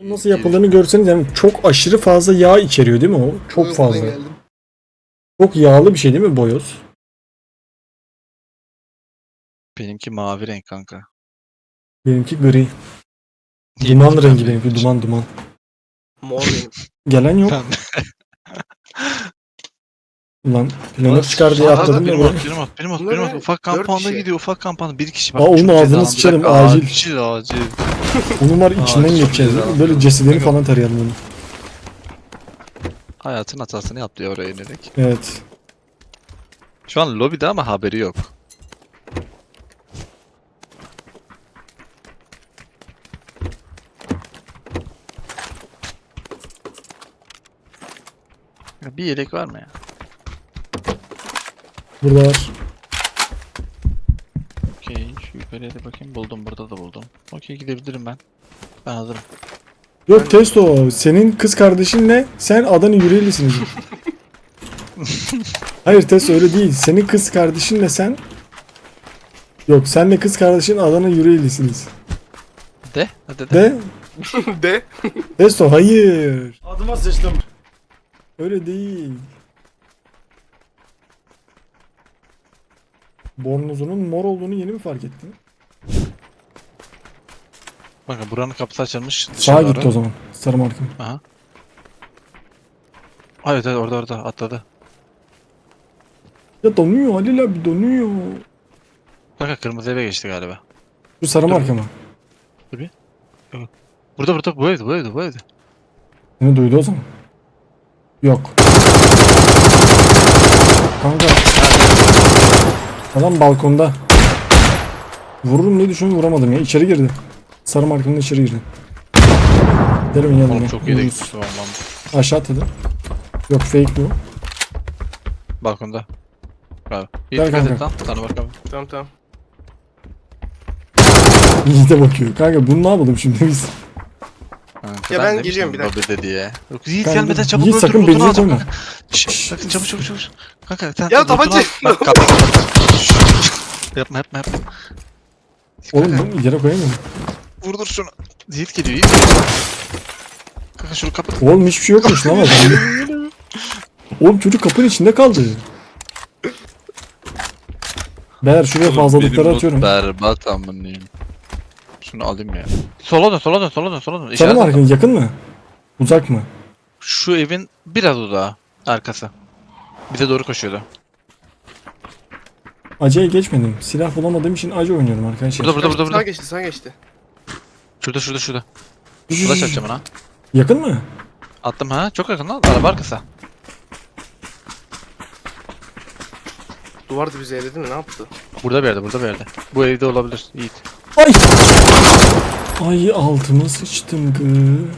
Nasıl yapıldığını görseniz yani çok aşırı fazla yağ içeriyor değil mi o? Çok fazla. Çok yağlı bir şey değil mi boyoz? Benimki mavi renk kanka. Benimki gri. Duman rengi benimki duman duman. Mor benim. Gelen yok. Ulan planör çıkar diye Aa, atladım benim ya. at, benim at, benim at, benim at. ne? Ufak Dört kampanda kişi. gidiyor, ufak kampanda. Bir kişi Aa, onun çok ağzını cezalı. Bir sıçarım, dakika, acil. Acil, acil. Onun var içinden çok geçeceğiz. güzel. Böyle cesedini falan tarayalım onu. Hayatın hatasını yaptı ya oraya inerek. Evet. Şu an lobide ama haberi yok. Ya bir yelek var mı ya? Burada var. Okey, şu yukarıya da bakayım. Buldum, burada da buldum. Okey, gidebilirim ben. Ben hazırım. Yok Testo senin kız kardeşinle sen Adana yüreğlisiniz. Hayır Testo öyle değil. Senin kız kardeşinle sen Yok senle kız kardeşin Adana yüreğlisiniz. De, hadi de. De De. Testo hayır. Adıma sıçtım. Öyle değil. Bornozunun mor olduğunu yeni mi fark ettin? Bakın buranın kapısı açılmış. Sağa gitti o zaman. Sarı markım. Aha. Ay, Evet, evet orada orada atladı. Ya donuyor Halil abi donuyor. Kanka kırmızı eve geçti galiba. Bu sarı marka mı? Burada burada bu evde bu evde bu evde. Seni duydu o zaman. Yok. Kanka. Adam balkonda. Vururum diye düşündüm vuramadım ya. İçeri girdi. Sarı markamın içeri girdi. Derim yanına. Oğlum çok yedek Vururuz. tuttu olmam. Aşağı atladı. Yok fake bu. Balkonda. Galiba. İyi Gel dikkat et kanka. lan. Sana bakalım. Tamam tamam. İyi de bakıyor. Kanka bunu ne yapalım şimdi biz? Kanka, Ya ben demiştim geliyorum bir dakika. lobide diye. Yok Yiğit Kanka, gelmeden çabuk Yiğit öldür. sakın lootunu benzin al. Şşş sakın çabuk çabuk çabuk. Kanka sen Ya tabanca-. Bak kapı. Yapma yapma yapma. Oğlum Kanka, bunu yere koyamıyorum. vurdur şunu. Yiğit geliyor Yiğit geliyor. Kanka şunu kapat. Oğlum hiçbir şey yokmuş lan adamda. Oğlum çocuk kapının içinde kaldı. Beyler şuraya fazlalıkları atıyorum. Berbat amınıyım. Şunu alayım ya. Sola dön sola dön sola dön sola dön. Sarı İşaret at. marka yakın mı? Uzak mı? Şu evin biraz uzağı. Arkası. Bize doğru koşuyordu. Acıya geçmedim. Silah bulamadığım için acı oynuyorum arkadaşlar. Burada burada burada Sağ burada. geçti sağ geçti. Şurada şurada şurada. Flash atacağım ona. Yakın mı? Attım ha. Çok yakın lan. Araba arkası. Duvardı bizi eledi mi ne yaptı? Burada bir yerde burada bir yerde. Bu evde olabilir. Yiğit. Ay! Ay altıma sıçtım gı.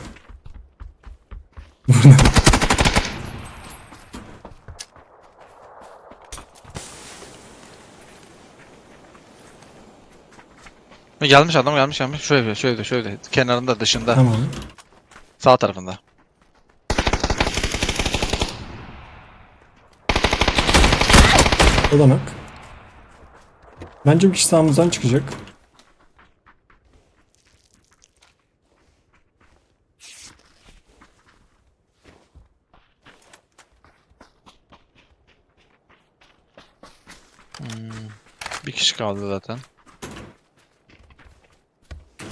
Ha, Gelmiş adam gelmiş gelmiş. Şu evde şu evde şu evde. Kenarında dışında. tamam. Sağ tarafında. Olanak. Bence bir kişi sağımızdan çıkacak. Bir kişi kaldı zaten.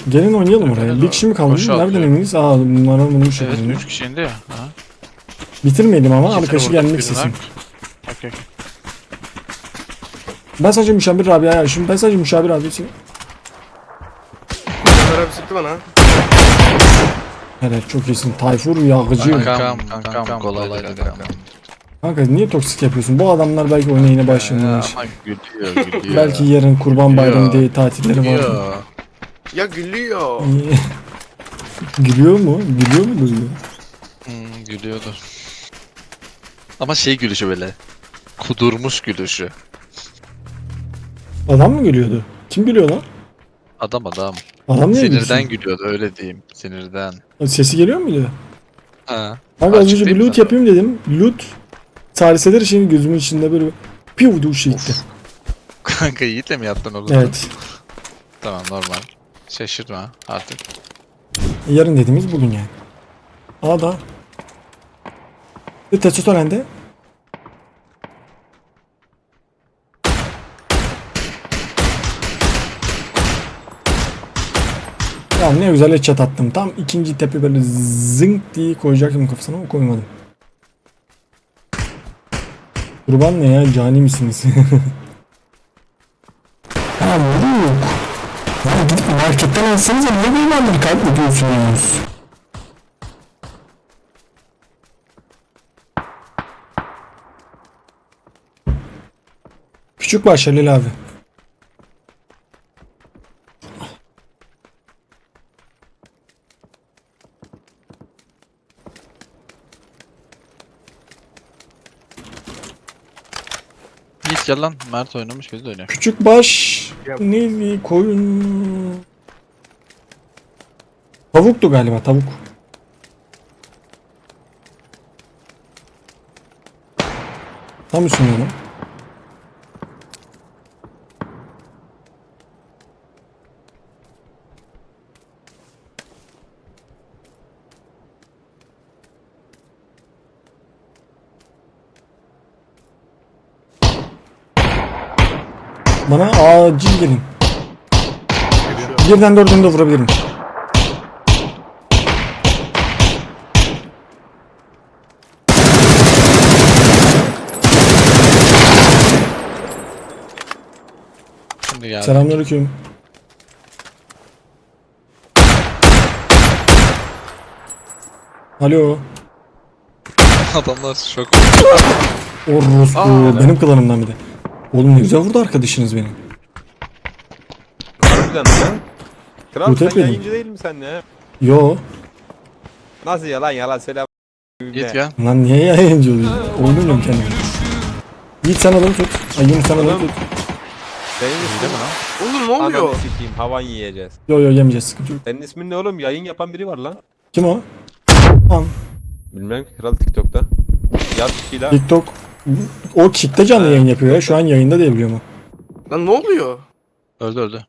Gelin oynayalım oraya. Bir kişi mi kaldı? boşa Nereden eminiz? Aa bunlara bulmuş Evet evet, 3 kişi indi ya. Ha. Bitirmeyelim ama İkisini arkadaşı vurduk, gelmek birini istesin. nak. Okey. Ben sadece müşavir Rabia'ya aşığım. Ben sadece müşavir abisi. Ömer abi sıktı bana. Evet çok iyisin. Tayfur Yağcı. Kankam kankam kolaydı kankam. Kanka niye toksik yapıyorsun? Bu adamlar belki oyuna yine başlamış. Ama gülüyor gülüyor. Belki yarın kurban bayramı diye tatilleri var. Gülüyor. Ya gülüyor. Gülüyor mu? Gülüyor mu gülüyor? Hmm, gülüyordu. Ama şey gülüşü böyle. Kudurmuş gülüşü. Adam mı gülüyordu? Kim gülüyor lan? Adam adam. Adam niye Sinirden gülüyor? gülüyordu öyle diyeyim. Sinirden. Sesi geliyor muydu? Ha. Kanka az önce bir loot yapayım dedim. Loot saliseler için gözümün içinde böyle piu diye şey gitti. Kanka Yiğit'le mi yattın o zaman? Evet. Tamam normal. Şaşırma artık. Yarın dediğimiz bugün yani. A'da. Bir testosterende. Ya ne güzel headshot attım. Tam ikinci tepe böyle zınk diye koyacaktım kafasına ama koymadım. Kurban ne ya? Cani misiniz? ha yok. Ya gidip marketten alsanıza niye böyle anları kaybediyorsunuz? Küçük baş Halil abi. Gel lan. Mert oynamış biz de oynuyor. Küçük baş neydi koyun Tavuktu galiba tavuk. Tam üstünde lan. Bana acil gelin. Birden dördünü de vurabilirim. Şimdi geldi. Selamünaleyküm. Alo. Adamlar şok. Orospu. Aa. benim klanımdan bir de. Oğlum ne güzel vurdu arkadaşınız benim. Harbiden lan. Kral sen tepeli. yayıncı değil mi sen ya? Yo. Nasıl yalan yalan söyle. Git gel. Lan niye yayıncı oluyorsun? Oynuyorum kendimi. Yiğit sen adamı tut. Ay Yiğit sen adamı tut. Senin Değil ismin mi lan? Oğlum ne oluyor? Ananı sikeyim havan yiyeceğiz. Yo yo yemeyeceğiz sıkıntı yok. Senin ismin ne oğlum? Yayın yapan biri var lan. Kim o? Lan Bilmem ki kral TikTok'ta. Yaz kişiyle. TikTok. O kickte canlı yayın yapıyor ya. Şu an yayında diye biliyorum. Lan ne oluyor? Öldü öldü.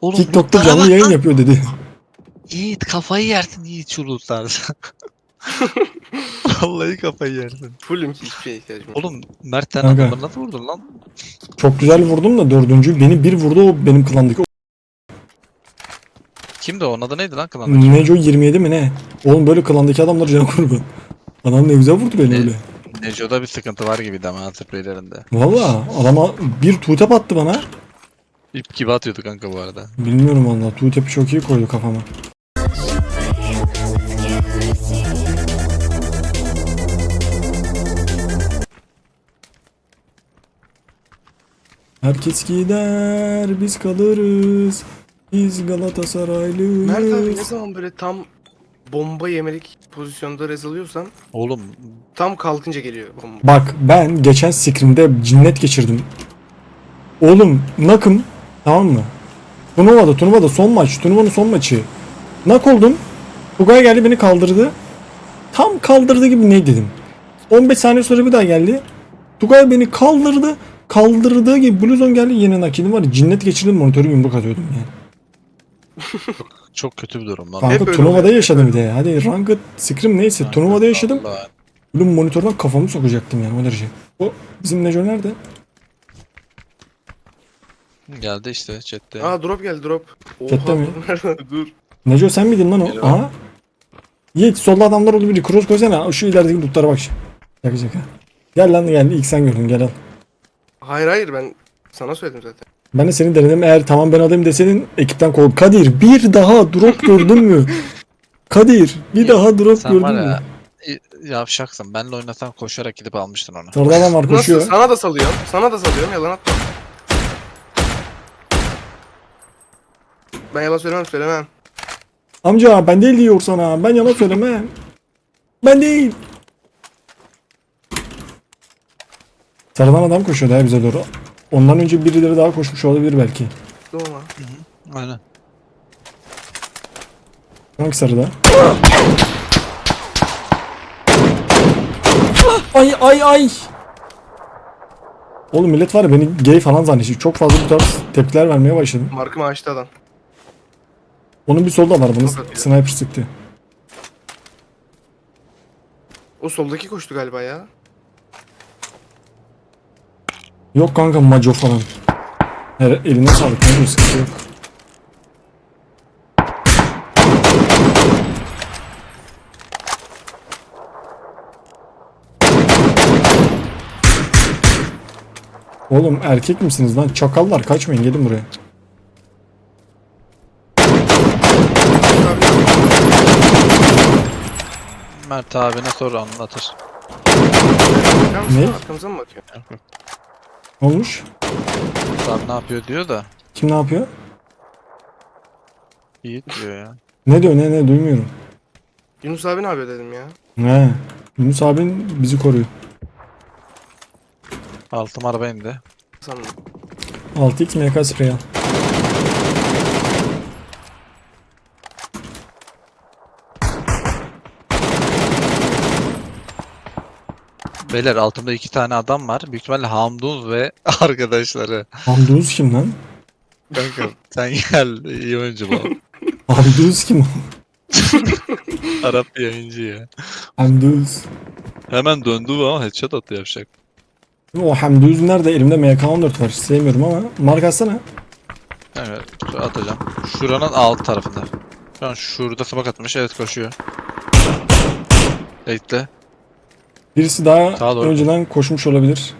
Oğlum TikTok'ta canlı yayın lan. yapıyor dedi. Yiğit kafayı yersin Yiğit şu lootlarda. Vallahi kafayı yersin. Fullüm ki hiçbir şeye ihtiyacım yok. Oğlum Mert sen Kanka. adamları nasıl vurdun lan? Çok güzel vurdum da dördüncü beni bir vurdu o benim klandaki. Kimdi o? Onun adı neydi lan klandaki? Neco 27 mi ne? Oğlum böyle klandaki adamlar can kurban. Adam ne güzel vurdu beni Ne? öyle. Neco'da bir sıkıntı var gibiydi ama spreylerinde. Valla adama bir tutep attı bana. İp gibi atıyordu kanka bu arada. Bilmiyorum valla tutepi çok iyi koydu kafama. Herkes gider biz kalırız. Biz Galatasaraylıyız. Mert abi ne zaman böyle tam bomba yemelik pozisyonda rez alıyorsan Oğlum tam kalkınca geliyor bomba. Bak ben geçen scrimde cinnet geçirdim. Oğlum nakım tamam mı? Turnuvada turnuvada son maç turnuvanın son maçı. Nak oldum. Tugay geldi beni kaldırdı. Tam kaldırdı gibi ne dedim. 15 saniye sonra bir daha geldi. Tugay beni kaldırdı. Kaldırdığı gibi bluzon geldi yine nakidim var. ya, Cinnet geçirdim monitörü yumruk atıyordum yani. çok kötü bir durum lan. Kanka Hep öyle turnuvada oluyor. yaşadım bir de. Hadi ranked scrim neyse turnuvada yaşadım. Allah. Böyle monitörden kafamı sokacaktım yani o derece. O bizim Neco nerede? Geldi işte chatte. Aa drop geldi drop. Oha Chatte mi? dur. Neco sen miydin lan o? Geliyor. Aha. Yiğit solda adamlar oldu biri. Cross koysana. Şu ilerideki lootlara bak. şimdi. Şaka şaka. Gel lan gel. İlk sen gördün gel al. Hayır hayır ben sana söyledim zaten. Ben de seni denedim. Eğer tamam ben alayım deseydin ekipten kov. Kadir bir daha drop gördün mü? Kadir bir daha drop Sen gördün var mü? ya yavşaksın. Benle oynasam koşarak gidip almıştın onu. Orada adam var Nasıl? koşuyor. Sana da salıyorum. Sana da salıyorum yalan atma. Ben yalan söylemem söylemem. Amca ben değil diyor sana. Ben yalan söylemem. Ben değil. Sarıdan adam koşuyordu ya bize doğru. Ondan önce birileri daha koşmuş olabilir belki. Doğma. Aynen. Hangi sarıda? Ay ay ay. Oğlum millet var ya beni gay falan zannediyor. Çok fazla bu tarz tepkiler vermeye başladım. Markımı açtı adam. Onun bir solda var bunu Çok sniper sıktı. O soldaki koştu galiba ya. Yok kanka maco falan. Her eline sağlık kanka sıkıntı yok. Oğlum erkek misiniz lan? Çakallar kaçmayın gelin buraya. Mert abine sor anlatır. Bakar mısın? Ne? Arkamıza mı bakıyor? Ne olmuş? Mert abi ne yapıyor diyor da. Kim ne yapıyor? Yiğit diyor ya. Ne diyor ne ne duymuyorum. Yunus abi ne yapıyor dedim ya. He. Yunus abin bizi koruyor. Altım araba indi. Sandım. 6x MK sprey al. Beyler altımda iki tane adam var. Büyük ihtimalle Hamdun ve arkadaşları. Hamduz kim lan? Kanka sen gel oyuncu bu. Hamduz kim? Arap yayıncı ya. Hamduz. Hemen döndü ama headshot attı yapacak. O Hamduz nerede? Elimde MK14 var. Sevmiyorum ama. Mark atsana. Evet atacağım. Şuranın alt tarafında. Şu an şurada smoke atmış evet koşuyor. Bekle. Birisi daha Sağa doğru. önceden koşmuş olabilir.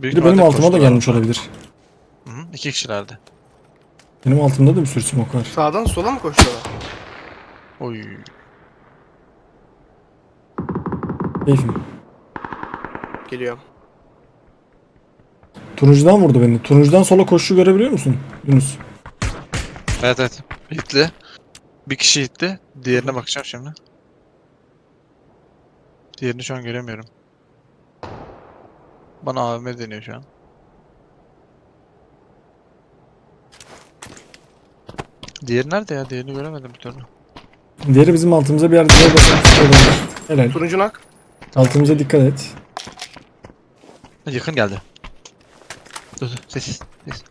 Büyük Biri benim ihtimalle altıma da koştular. gelmiş olabilir. Hı hı, iki kişilerdi. Benim altımda da bir sürü smoke var. Sağdan sola mı koşuyorlar? Oy. Keyfim. Geliyorum. Turuncudan vurdu beni. Turuncudan sola koşu görebiliyor musun? Yunus. Evet evet. Hitli. Bir kişi hitti. Diğerine bakacağım şimdi. Diğerini şu an göremiyorum. Bana AVM deniyor şu an. Diğeri nerede ya? Diğerini göremedim bir türlü. Diğeri bizim altımıza bir yerde. Şöyle olmuş. Helal. Turuncu nak. Altımıza dikkat et. Yakın geldi. Dur dur sessiz. Sessiz.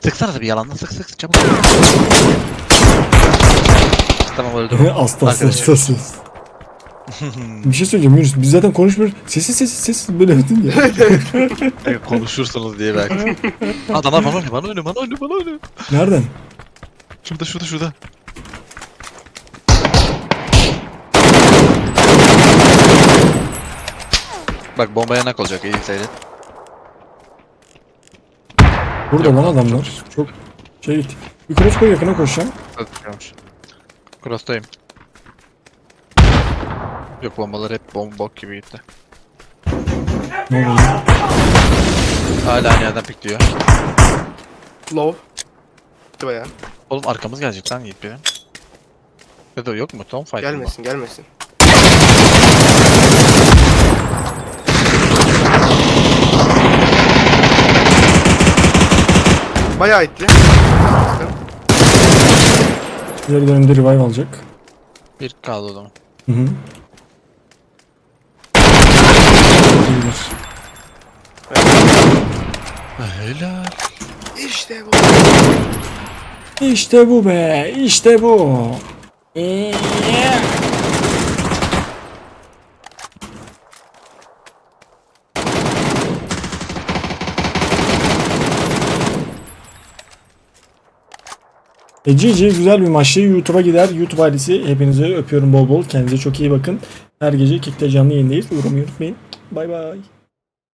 Sıksana da bir yalanla sık sık çabuk. tamam öldüm. Asla Arkadaşlar. Bir şey söyleyeceğim Yunus. Biz zaten konuşmuyoruz. Sessiz sessiz sessiz böyle ödün ya. Konuşursunuz diye belki. Adamlar bana oynuyor, bana oynuyor, bana oynuyor, bana oynuyor. Nereden? Şurada, şurada, şurada. Bak bomba yanak olacak, iyi seyret. Burada Yok, lan çok adamlar. Çok şey git. Bir cross koy yakına koşacağım. Öpüyormuş. Cross'tayım. Yok bombalar hep bomba bok gibi gitti. Ne oluyor? Hala aynı yerden pikliyor. Low. Gitti baya. Oğlum arkamız gelecek lan Yiğit benim. Ya da yok mu? Tom fight mı? Gelmesin gelmesin. Bayağı itli. Diğer dönemde revive alacak. Bir kaldı o zaman. Hı hı. Helal. İşte bu. İşte bu be. işte bu. E GG güzel bir maçtı. YouTube'a gider. YouTube ailesi hepinizi öpüyorum bol bol. Kendinize çok iyi bakın. Her gece Kick'te canlı yayındayız. Uğramayı unutmayın. Bay bay.